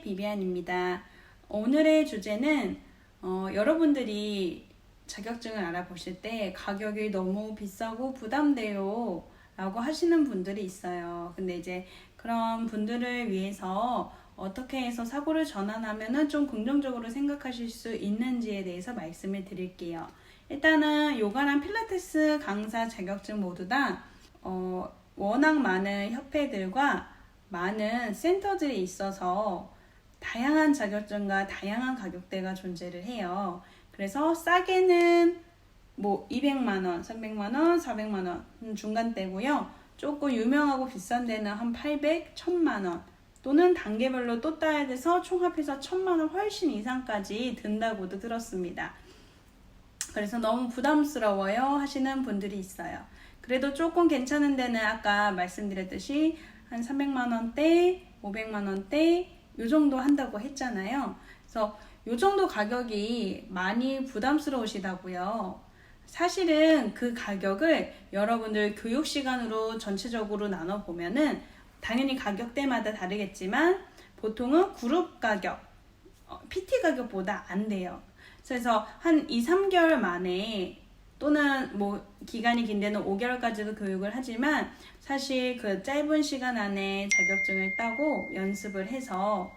비비안입니다. 오늘의 주제는 어, 여러분들이 자격증을 알아보실 때 가격이 너무 비싸고 부담돼요 라고 하시는 분들이 있어요. 근데 이제 그런 분들을 위해서 어떻게 해서 사고를 전환하면은 좀 긍정적으로 생각하실 수 있는지에 대해서 말씀을 드릴게요. 일단은 요가랑 필라테스 강사 자격증 모두 다 어, 워낙 많은 협회들과 많은 센터들이 있어서 다양한 자격증과 다양한 가격대가 존재를 해요. 그래서 싸게는 뭐 200만 원, 300만 원, 400만 원 중간대고요. 조금 유명하고 비싼 데는 한 800, 1000만 원 또는 단계별로 또 따야 돼서 총합해서 1000만 원 훨씬 이상까지 든다고도 들었습니다. 그래서 너무 부담스러워요 하시는 분들이 있어요. 그래도 조금 괜찮은 데는 아까 말씀드렸듯이 한 300만 원대, 500만 원대 요 정도 한다고 했잖아요. 그래서 요 정도 가격이 많이 부담스러우시다고요. 사실은 그 가격을 여러분들 교육 시간으로 전체적으로 나눠 보면은 당연히 가격대마다 다르겠지만 보통은 그룹 가격, 어, PT 가격보다 안 돼요. 그래서 한 2, 3개월 만에 또는 뭐 기간이 긴 데는 5개월까지도 교육을 하지만 사실 그 짧은 시간 안에 자격증을 따고 연습을 해서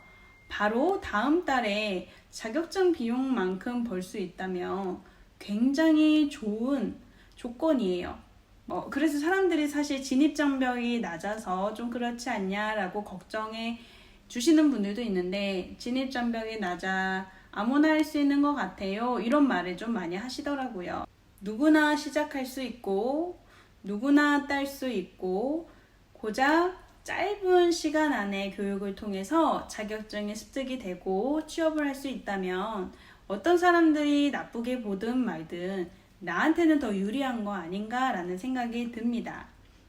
바로 다음 달에 자격증 비용만큼 벌 수 있다면 굉장히 좋은 조건이에요. 뭐 그래서 사람들이 사실 진입 장벽이 낮아서 좀 그렇지 않냐라고 걱정해 주시는 분들도 있는데 진입 장벽이 낮아 아무나 할 수 있는 것 같아요. 이런 말을 좀 많이 하시더라고요. 누구나 시작할 수 있고 누구나 딸 수 있고 고작 짧은 시간 안에 교육을 통해서 자격증이 습득이 되고 취업을 할 수 있다면 어떤 사람들이 나쁘게 보든 말든 나한테는 더 유리한 거 아닌가라는 생각이 듭니다.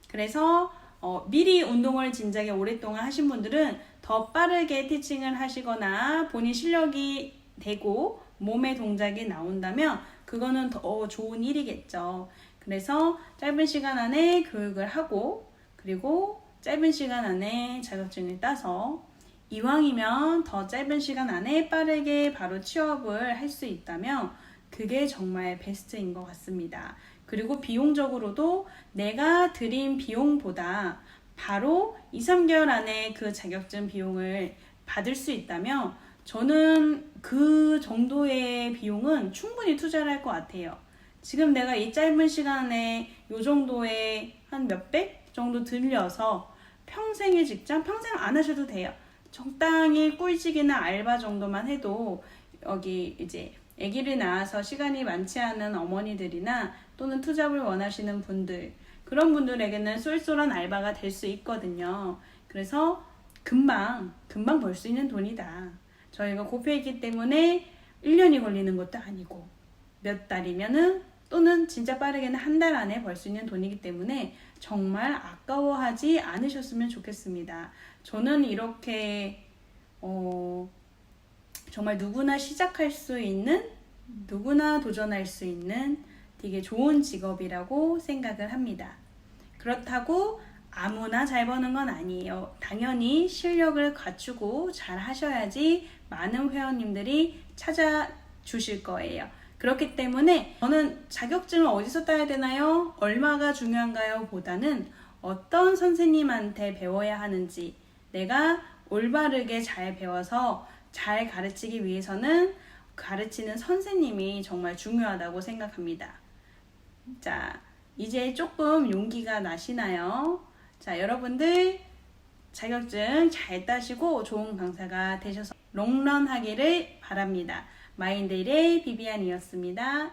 그래서 어, 미리 운동을 진작에 오랫동안 하신 분들은 더 빠르게 티칭을 하시거나 본인 실력이 되고 몸의 동작이 나온다면 그거는 더 좋은 일이겠죠. 그래서 짧은 시간 안에 교육을 하고 그리고 짧은 시간 안에 자격증을 따서 이왕이면 더 짧은 시간 안에 빠르게 바로 취업을 할 수 있다면 그게 정말 베스트인 것 같습니다. 그리고 비용적으로도 내가 드린 비용보다 바로 2, 3개월 안에 그 자격증 비용을 받을 수 있다면 저는 그 정도의 비용은 충분히 투자를 할 것 같아요. 지금 내가 이 짧은 시간에 이 정도의 한 몇백 정도 들려서 평생의 직장, 평생 안 하셔도 돼요. 적당히 꿀직이나 알바 정도만 해도 여기 이제 아기를 낳아서 시간이 많지 않은 어머니들이나 또는 투잡을 원하시는 분들 그런 분들에게는 쏠쏠한 알바가 될 수 있거든요. 그래서 금방 금방 벌 수 있는 돈이다. 저희가 고페이기 때문에 1년이 걸리는 것도 아니고 몇 달이면은 또는 진짜 빠르게는 한 달 안에 벌 수 있는 돈이기 때문에 정말 아까워하지 않으셨으면 좋겠습니다. 저는 이렇게 어, 정말 누구나 시작할 수 있는 누구나 도전할 수 있는 되게 좋은 직업이라고 생각을 합니다. 그렇다고 아무나 잘 버는 건 아니에요. 당연히 실력을 갖추고 잘 하셔야지 많은 회원님들이 찾아주실 거예요. 그렇기 때문에 저는 자격증을 어디서 따야 되나요? 얼마가 중요한가요? 보다는 어떤 선생님한테 배워야 하는지 내가 올바르게 잘 배워서 잘 가르치기 위해서는 가르치는 선생님이 정말 중요하다고 생각합니다. 자, 이제 조금 용기가 나시나요? 자, 여러분들 자격증 잘 따시고 좋은 강사가 되셔서 롱런 하기를 바랍니다. 마인데일의 비비안이었습니다.